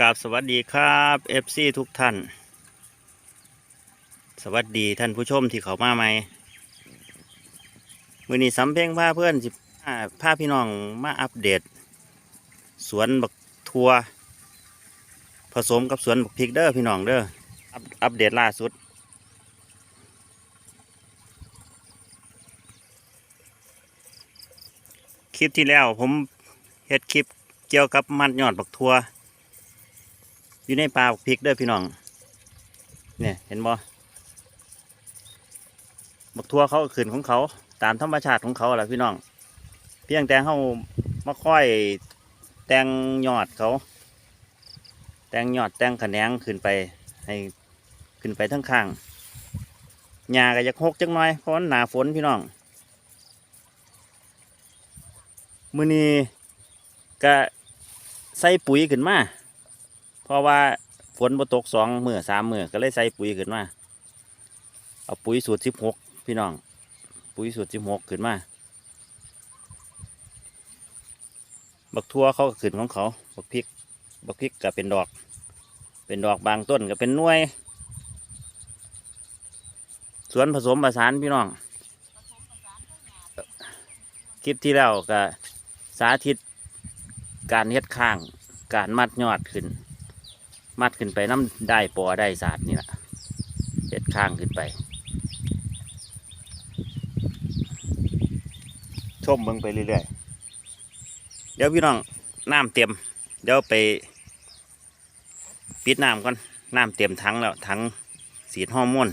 กราบสวัสดีครับ FC ทุกท่าน สวัสดีท่านผู้ชมที่เขามาใหม่มือนี้สำเพ็งพาเพื่อนสิพาพาพี่น้องมาอัปเดต สวนบักทัว ผสมกับสวนบักพริกเด้อพี่น้องเด้ออัปอัปเดตล่าสุด คลิปที่แล้วผมเฮ็ดคลิปเกี่ยวกับมันยอดบักทัว อยู่ในป่าบักพริกเด้อพี่น้อง เนี่ยเห็นบ่บักทัวเขาขึ้นของเขา ตามธรรมชาติของเขาแหละพี่น้อง เพียงแต่เขามาค่อยแตงยอดเขา แตงยอดแตงขแนงขึ้นไปให้ขึ้นไปทั้งข้างหญ้าก็อยากหกจังหน่อยเพราะหนาฝนพี่น้องมือนี้ก็ใส่ปุ๋ยขึ้นมา ราะว่าฝนบ่ตกสองมือสามมือก็เลยใส่ปุ๋ยขึ้นมาเอาปุ๋ยสูตรสิบหกพี่น้อง ปุ๋ยสูตรสิบหกขึ้นมาบักทั่วเขาก็ขึ้นของเขาบักพริกบักพริกก็เป็นดอก เป็นดอกบางต้นก็เป็นหน่วย สวนผสมผสานพี่น้อง คลิปที่แล้วก็สาธิตการเฮ็ดข้าง การมัดยอดขึ้น มัดขึ้นไปน้ำได้ปอได้ศาสตร์นี่แหละเฮ็ดข้างขึ้นไป ชมเบิ่งไปเรื่อยๆ เดี๋ยวพี่น้องน้ำเต็มเดี๋ยวไป ปิดน้ำก่อนน้ำเต็มถังแล้วถังสีดฮอร์โมน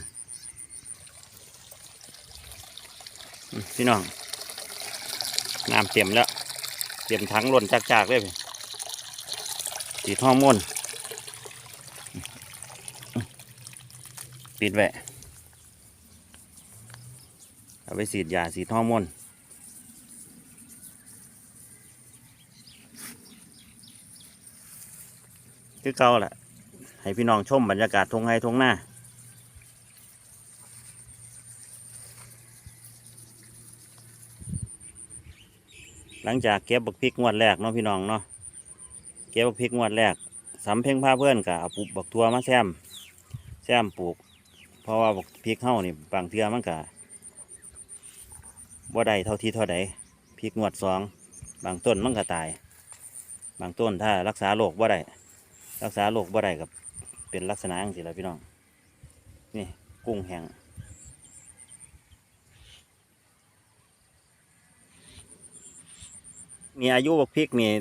อืมพี่น้องน้ำเต็มแล้ว เต็มถังล้นจากๆเลยพี่สีดฮอร์โมน ปิดไว้เอาไปสีดยาสีดฮอมนคือเก่าแหละให้พี่น้องชมบรรยากาศทงไห้ทงหน้าหลังจากเก็บบักพริกงวดแรกเนาะพี่น้องเนาะเก็บบักพริกงวดแรกสำเพ็งพาเพื่อนกับเอาปลูกบักทัวมาแซมแซมปลูก ราะว่าบักพริกเฮานี่บางเทือมันกะบ่ได้เท่าที่เท่าใดพริกงวดสองบางต้นมันก็ตาย บางต้นถ้ารักษาโรคบ่ได้รักษาโรคบ่ได้กับเป็นลักษณะอย่างสิละพี่น้อง นี่กุ้งแห้งมีอายุบักพริกนี่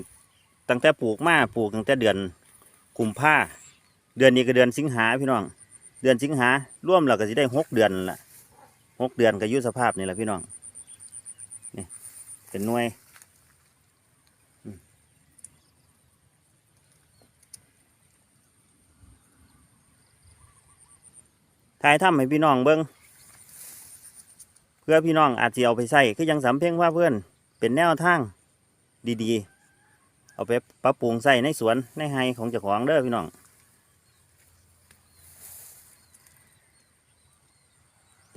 ตั้งแต่ปลูกมาปลูกตั้งแต่เดือนกุมภาเดือนนี้ก็เดือนสิงหาพี่น้อง เดือนสิงหาร่วมแล้วก็จะได้หกเดือนละหกเดือนก็อยุสภาพนี่แหละพี่น้องนี่เป็นหน่วยถ่ายทำให้พี่น้องเบิ้งเพื่อพี่น้องอาจจะเอาไปใส่คือยังสำเพ็งว่าเพื่อนเป็นแนวทางดีๆ เอาไปปรับปรุงใส่ในสวนในไฮของเจ้าของเด้อพี่น้อง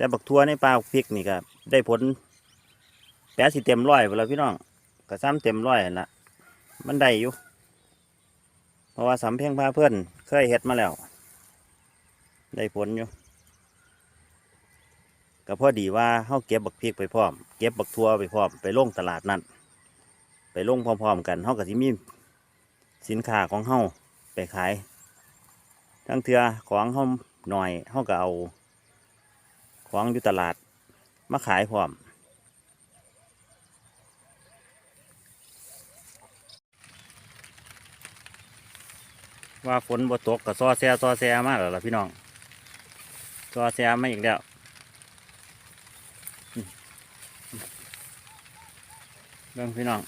แต่บักทัวในป่าบักพริกนี่ก็ได้ผลแปดสิเต็มร้อยไปแล้วพี่น้องก็ซ้ำเต็มร้อยนั่นละมันได้อยู่ เพราะว่าสำเพ็งพาเพื่อนเคยเฮ็ดมาแล้ว ได้ผลอยู่ก็พอดีว่าเฮาเก็บบักพริกไปพร้อม เก็บบักทัวไปพร้อมไปลงตลาดนั่นไปลงพร้อมๆกันเฮากับที่มีสินค้าของเฮาไปขาย ทั้งเทือของเฮาหน่อยเฮาก็เอา ของอยู่ตลาด มาขายพร้อม ว่าฝนบ่ตกกับซอแซซอแซมาแล้วล่ะพี่น้องซอแซมาอีกแล้วเรื่องพี่น้อง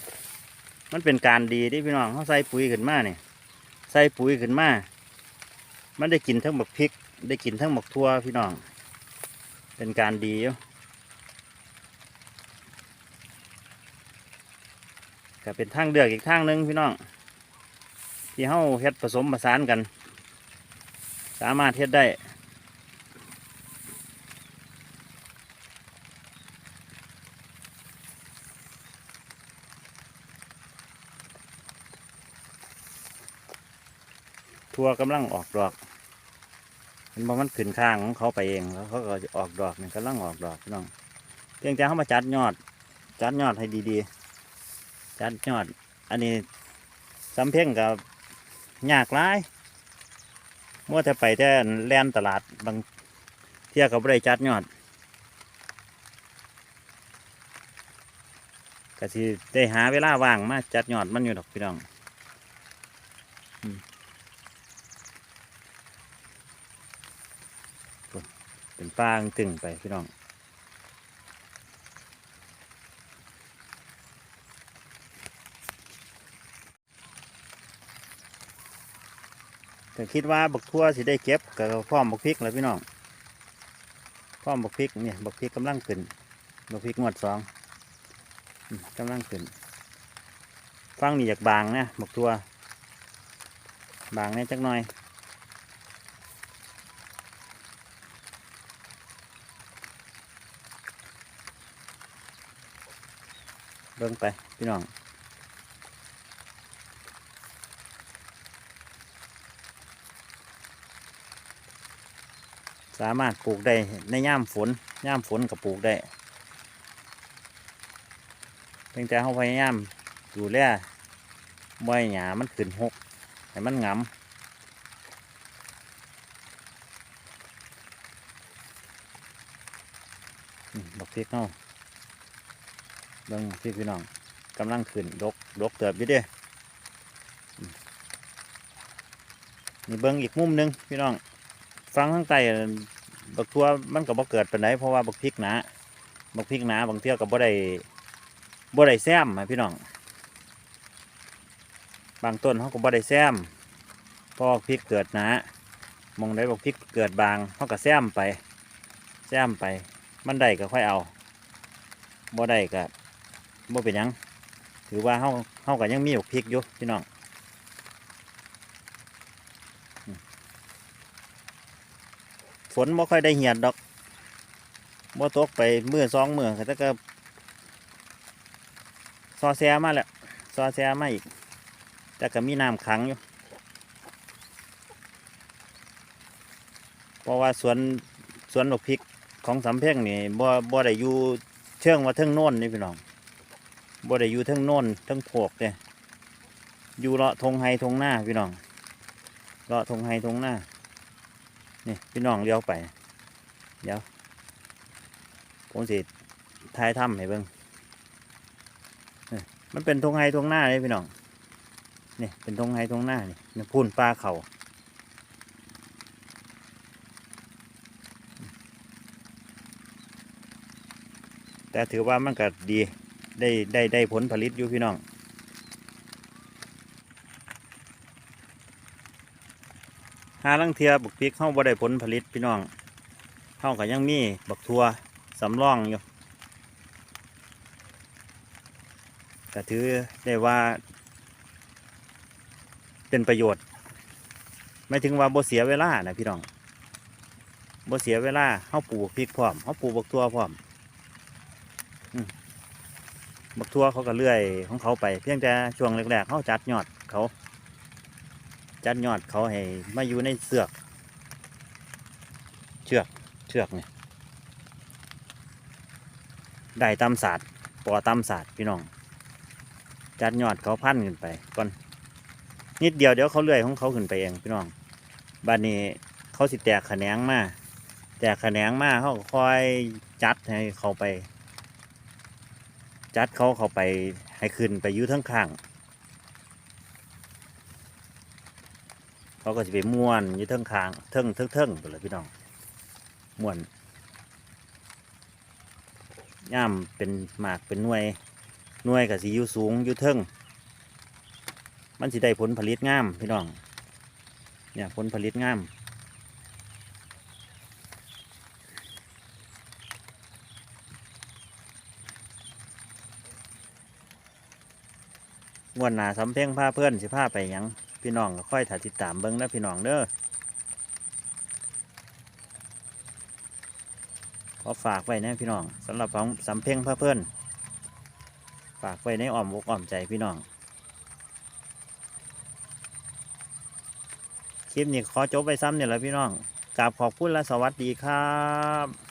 มันเป็นการดีที่พี่น้องเขาใส่ปุ๋ยขึ้นมาเนี่ยใส่ปุ๋ยขึ้นมา มันได้กินทั้งบักพริก ได้กินทั้งบักทั่วพี่น้อง เป็นการดีอยู่ก็เป็นทางเลือกอีกทางหนึ่งพี่น้อง ที่เฮาเฮ็ดผสมผสานกัน สามารถเฮ็ดได้ทั่วกำลังออกดอก เห็นบ่มันขึ้นข้างของเขาไปเองแล้วเขาก็จะออกดอกนี่กำลังออกดอกพี่น้องเพียงแต่เขามาจัดยอด จัดยอดให้ดีๆ จัดยอด อันนี้สำเพ็งกับยากหลายมัวแต่ไปแต่แล่นตลาดบางเที่ยกับได้จัดยอดก็สิได้หาเวลาว่างมาจัดยอดมันอยู่ดอกพี่น้องอืมพุ่นเปางตึงไปพี่น้องก็คิดว่าบักทั่วสิได้เก็บกับพร้อมบักพริกแล้วพี่น้องพร้อมบักพริกเนี่ยบักพริกกำลังขึ้นบักพริกงวดสองกำลังขึ้นฟังนี่อยากบางนะบักทั่วบางเนี่ยจักหน่อย เบิ่งไปพี่น้องสามารถปลูกได้ในย่ามฝนย่ามฝนก็ปลูกได้เพียงแต่เขาพยายามดูแลบ่อยหยามันขึ้นหกให้มันงำอืมบอกพริกเนาะ เบิ่งพริกพี่น้องกำลังขึ้นดกดกเติบอยู่เด้นี่เบิ่งอีกมุมหนึงพี่น้องฟังข้างใต้บักทัวมันก็บ่เกิดปานใดเพราะว่าบักพริกหนาบักพริกหนาบางเที่ยวก็บ่ได้บ่ได้แซมอะพี่น้อง บางต้นเขาก็บ่ได้แซมพราะว่าพริกเกิดหนามองได้บักพริกเกิดบางเขาก็แซมไป แซมไป มันได้ก็ค่อยเอาบ่ได้ก็ บ่เป็นยัง ถือว่าเขาเขาก็ยังมีบักพริกอยู่พี่น้องฝนบ่ค่อยได้เหียดดอกบ่ตกไปมือสองมือแต่ก็ซอแซมาแล้วซอแซมาอีก แต่ก็มีน้ำขังอยู่ เพราะว่าสวนสวนดอกพริกของสำเพ็งนี่บ่บ่ได้อยู่เชิงว่าเทิงโน่นนี่พี่น้อง บ่ได้อยู่เทิงโน่นเทิงโผกเนี่ยอยู่เลาะทงไฮทงหน้าพี่น้องเลาะทงไฮทงหน้านี่พี่น้องเลี้ยวไปเดี๋ยวผมสิทายถ้ำให้เบิ่อนมันเป็นทงไฮทงหน้าเลยพี่น้องนี่เป็นทงไฮทงหน้านี่นี่พูนปลาเข่าแต่ถือว่ามันก็ดี ได้ได้ได้ผลผลิตอยู่พี่น้อง หาลังเทียบักพริกเข้าบ่ได้ผลผลิตพี่น้องเข้าก็ยังมีบักทัวสำรองอยู่ก็ถือได้ว่า เป็นประโยชน์ ไม่ถึงว่าบ่เสียเวลานะพี่น้องบ่เสียเวลาเข้าปลูกพริกพร้อมเข้าปลูกบักทัวพร้อม บักทัวเขาก็เลื่อยของเขาไป เพียงแต่ช่วงแรกๆเขาจัดยอดเขา จัดยอดเขาให้มาอยู่ในเสือก เชือกเชือกเนี่ยได้ตำศาสตร์ปอตำศาสตร์พี่น้อง จัดยอดเขาพันขึ้นไปก่อนนิดเดียวเดี๋ยวเขาเลื่อยของเขาขึ้นไปเองพี่น้องบ้านนี้เขาสิแตกแขนงมาแตกแขนงมาเขาค่อยจัดให้เขาไป จัดเขาเขาไปให้ขึ้นไปอยุ่ทั้งข้างเขาก็จะไปม้วนยู่เทิงคางเทิงเทิงเทิงไปเลยพี่น้องม้วนย่ามเป็นหมากเป็นหน่วยหน่วยกับสีอยู่สูงยู่เทิงมันสิได้ผลผลิตงามพี่น้องเนี่ยผลผลิตงาม งวนหนาสำเพ็งผ้าเพื่อนสิผ้าไปหยังพี่น้องก็ค่อยถ่ายติดตามเบิ้งนะพี่น้องเด้อขอฝากไว้นะพี่น้องสำหรับของสำเพ็งพระเพื่อนฝากไว้ในอ้อมอกอ้อมใจพี่น้องคลิปนี้ขอจบไปซ้ำเนี่ยแหละพี่น้องกราบขอบคุณและสวัสดีครับ